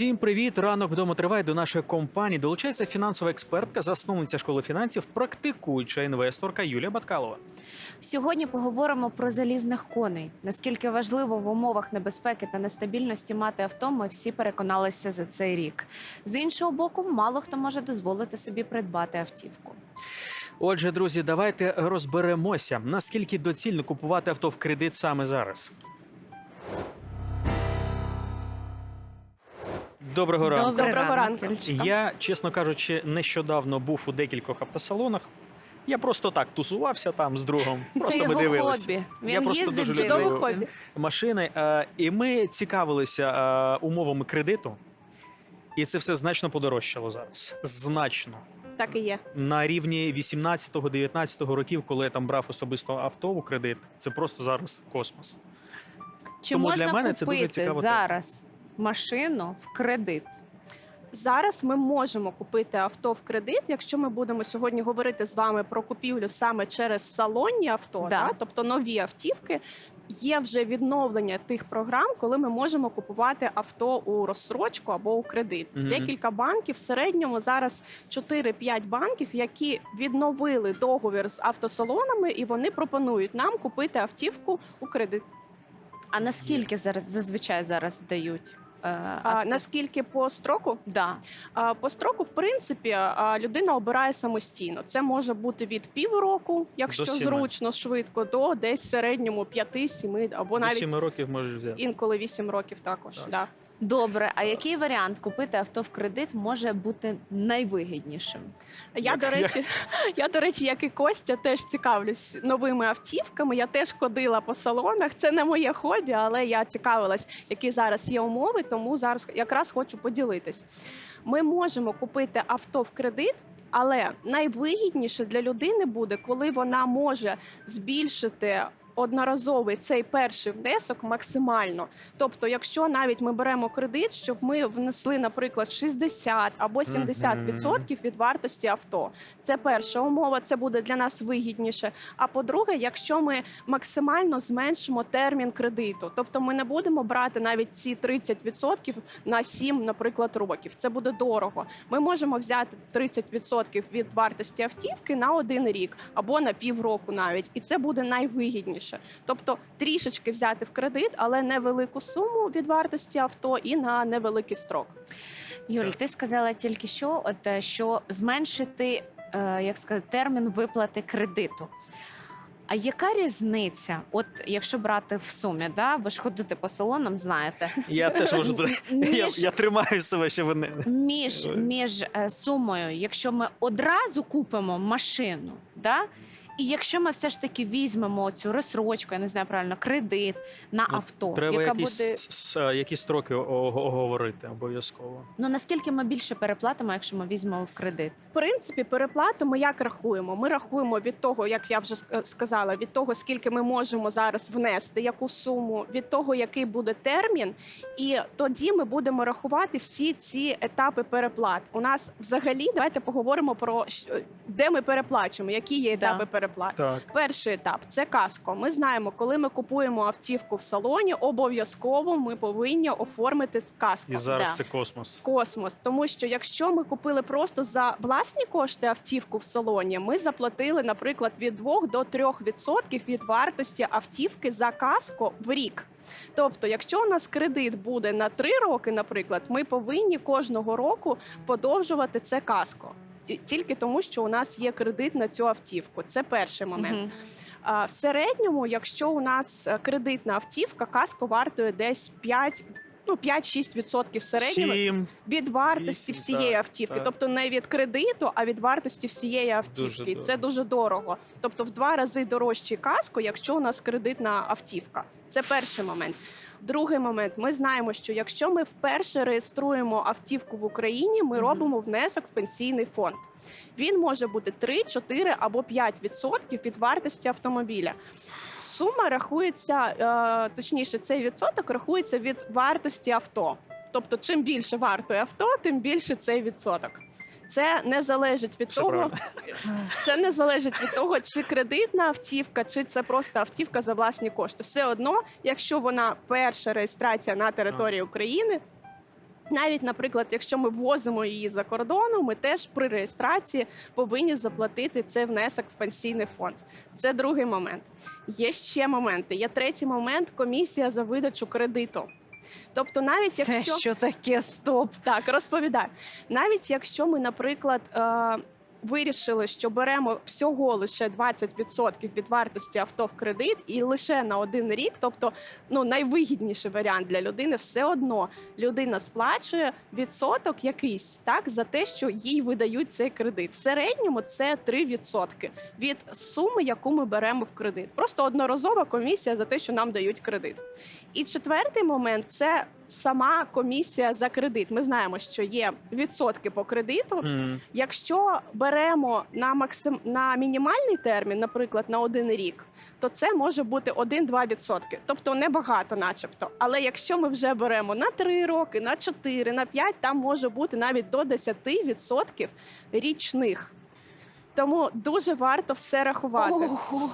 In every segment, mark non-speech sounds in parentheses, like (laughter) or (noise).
Всім привіт! Ранок вдома триває до нашої компанії. Долучається фінансова експертка, засновниця школи фінансів, практикуюча інвесторка Юлія Баткалова. Сьогодні поговоримо про залізних коней. Наскільки важливо в умовах небезпеки та нестабільності мати авто, ми всі переконалися за цей рік. З іншого боку, мало хто може дозволити собі придбати автівку. Отже, друзі, давайте розберемося, наскільки доцільно купувати авто в кредит саме зараз. Доброго ранку. Доброго ранку. Я, чесно кажучи, нещодавно був у декількох автосалонах. Я просто так тусувався там з другом. Просто Це ми його дивилися. хобі. Він Я просто їздить, дуже дивиться. люблю хобі. машини. Е, і ми цікавилися е, умовами кредиту, і це все значно подорожчало зараз. Значно. Так і є. На рівні 18-19 років, коли я там брав особисто авто у кредит, це просто зараз космос. Чи Тому можна для мене це дуже купити цікава тема. зараз машину в кредит? Зараз ми можемо купити авто в кредит, якщо ми будемо сьогодні говорити з вами про купівлю саме через салонні авто, Да. да, тобто нові автівки. Є вже відновлення тих програм, коли ми можемо купувати авто у розсрочку або у кредит. Мгм. Декілька банків в середньому зараз 4-5 банків, які відновили договір з автосалонами, і вони пропонують нам купити автівку у кредит. А наскільки зараз зазвичай зараз дають? Е, А, наскільки по строку? Да. А, По строку, в принципі, людина обирає самостійно. Це може бути від півроку, якщо До зручно, швидко, до десь в середньому 5-7 або До навіть 7 років можеш взяти. інколи 8 років також. Так. Да. Добре, а який варіант купити авто в кредит може бути найвигіднішим? Я, до речі, (laughs) я, до речі, як і Костя, теж цікавлюсь новими автівками. Я теж ходила по салонах. Це не моє хобі, але я цікавилась, які зараз є умови, тому зараз якраз хочу поділитись. Ми можемо купити авто в кредит. Але найвигідніше для людини буде, коли вона може збільшити одноразовий цей перший внесок максимально. Тобто, якщо навіть ми беремо кредит, щоб ми внесли, наприклад, 60 або 70% від вартості авто. Це перша умова, це буде для нас вигідніше. А по-друге, якщо ми максимально зменшимо термін кредиту, тобто ми не будемо брати навіть ці 30% на 7, наприклад, років. Це буде дорого. Ми можемо взяти 30% від вартості автівки на один рік або на півроку навіть, і це буде найвигідніше. Тобто трішечки взяти в кредит, але невелику суму від вартості авто і на невеликий строк. Юль, ти сказала тільки що, от, е, що зменшити е, як сказати, термін виплати кредиту. А яка різниця? От якщо брати в сумі, да? ви ж ходите по салонам, знаєте, Я теж можу туди. (laughs) Я, між, я тримаю себе, щоб вони. між, між е, сумою, якщо ми одразу купимо машину, да? І якщо ми все ж таки візьмемо цю розсрочку, я не знаю правильно, кредит на Ну, авто, Треба яка якісь, буде с- е, якісь строки о- о- оговорити обов'язково. ну наскільки ми більше переплатимо, якщо ми візьмемо в кредит? В принципі, переплату ми як рахуємо? Ми рахуємо від того, як я вже ск- сказала, від того, скільки ми можемо зараз внести, яку суму, від того, який буде термін, і тоді ми будемо рахувати всі ці етапи переплат. У нас взагалі давайте поговоримо про щ- де ми переплачуємо, які є Да. етапи переплат. Так. Перший етап це каско. Ми знаємо, коли ми купуємо автівку в салоні, обов'язково ми повинні оформити каско. І зараз Да. це космос. Космос, тому що якщо ми купили просто за власні кошти автівку в салоні, ми заплатили, наприклад, від 2 до 3% від вартості автівки за каско в рік. Тобто, якщо у нас кредит буде на 3 роки, наприклад, ми повинні кожного року подовжувати це каско. Ті- Тільки тому, що у нас є кредит на цю автівку. Це перший момент. Мгм. А в середньому, якщо у нас е, кредитна автівка, каско вартує десь 5, ну 5-6% в середньому Сім. від вартості Вісім, всієї так, автівки, так. тобто не від кредиту, а від вартості всієї автівки. Дуже Це дуже дорого. Тобто в два рази дорожчий каско, якщо у нас кредитна автівка. Це перший момент. Другий момент, ми знаємо, що якщо ми вперше реєструємо автівку в Україні, ми робимо внесок в пенсійний фонд. Він може бути 3, 4 або 5 відсотків від вартості автомобіля. Сума рахується, е, точніше, цей відсоток рахується від вартості авто. Тобто, чим більше вартує авто, тим більше цей відсоток. Це не залежить від Все того, правильно. (laughs) це не залежить від того, чи кредитна автівка, чи це просто автівка за власні кошти. Все одно, якщо вона перша реєстрація на території України, Навіть, наприклад, якщо ми ввозимо її за кордону, ми теж при реєстрації повинні заплатити цей внесок в пенсійний фонд. Це другий момент. Є ще моменти. Є третій момент комісія за видачу кредиту. Тобто, навіть Це якщо що таке стоп? так, розповідаю. Навіть якщо ми, наприклад, е, вирішили, що беремо всього лише 20% від вартості авто в кредит і лише на один рік, тобто ну найвигідніший варіант для людини, все одно людина сплачує відсоток якийсь так за те, що їй видають цей кредит. В середньому це 3% від суми, яку ми беремо в кредит. Просто одноразова комісія за те, що нам дають кредит. І четвертий момент це сама комісія за кредит. Ми знаємо, що є відсотки по кредиту. Мгм. Якщо беремо на максим на мінімальний термін, наприклад, на один рік, то це може бути 1-2 відсотки, тобто небагато, начебто. Але якщо ми вже беремо на 3 роки, на 4, на 5, там може бути навіть до 10 відсотків річних. Тому дуже варто все рахувати. Ого,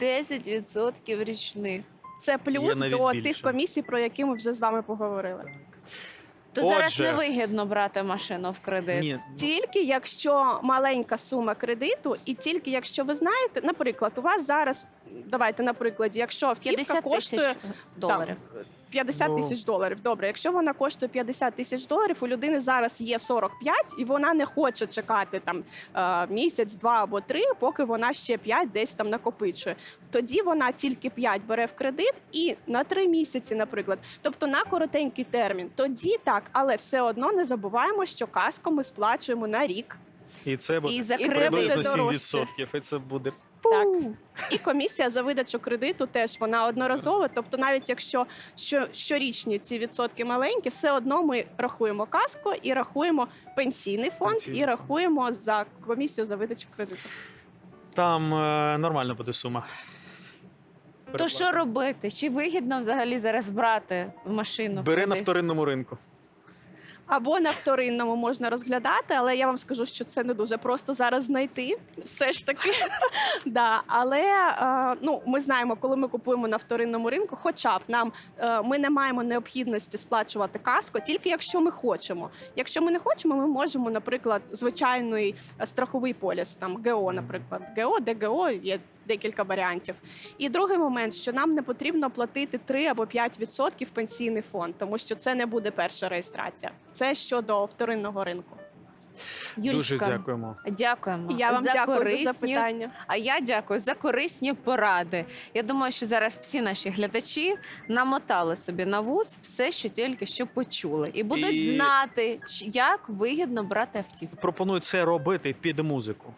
10% річних. Це плюс навіть до більше. тих комісій, про які ми вже з вами поговорили. То зараз Отже. невигідно брати машину в кредит. Ні, Тільки якщо маленька сума кредиту, і тільки якщо ви знаєте, наприклад, у вас зараз давайте на прикладі, якщо автівка 50 коштує тисяч доларів. 50 Ну. тисяч доларів. Добре, якщо вона коштує 50 тисяч доларів, у людини зараз є 45, і вона не хоче чекати там е, місяць, два або три, поки вона ще 5 десь там накопичує. Тоді вона тільки 5 бере в кредит і на 3 місяці, наприклад, тобто на коротенький термін. Тоді так, але все одно не забуваємо, що каско ми сплачуємо на рік. і це буде І приблизно 7%. І це буде Так. І комісія за видачу кредиту теж вона одноразова. Тобто, навіть якщо що, щорічні ці відсотки маленькі, все одно ми рахуємо каско і рахуємо пенсійний фонд, Пенсійний. і рахуємо за комісію за видачу кредиту. там е, нормально буде сума. То що робити? Чи вигідно взагалі зараз брати в машину? Бери на кредит? вторинному ринку. Або на вторинному можна розглядати, але я вам скажу, що це не дуже просто зараз знайти. Все ж таки. (laughs) да. Але е, ну, ми знаємо, коли ми купуємо на вторинному ринку, хоча б нам е, ми не маємо необхідності сплачувати каско, тільки якщо ми хочемо. Якщо ми не хочемо, ми можемо, наприклад, звичайний е, страховий поліс, там ГО, наприклад, ГО, ДГО, є декілька варіантів. І другий момент, що нам не потрібно платити 3 або 5% в пенсійний фонд, тому що це не буде перша реєстрація. Це щодо вторинного ринку. Юлічка, Дуже дякуємо. Дякуємо. Я вам за дякую корисні, за запитання. А я дякую за корисні поради. Я думаю, що зараз всі наші глядачі намотали собі на вуз все, що тільки що почули, і будуть І- знати, як вигідно брати автівку. Пропоную це робити під музику.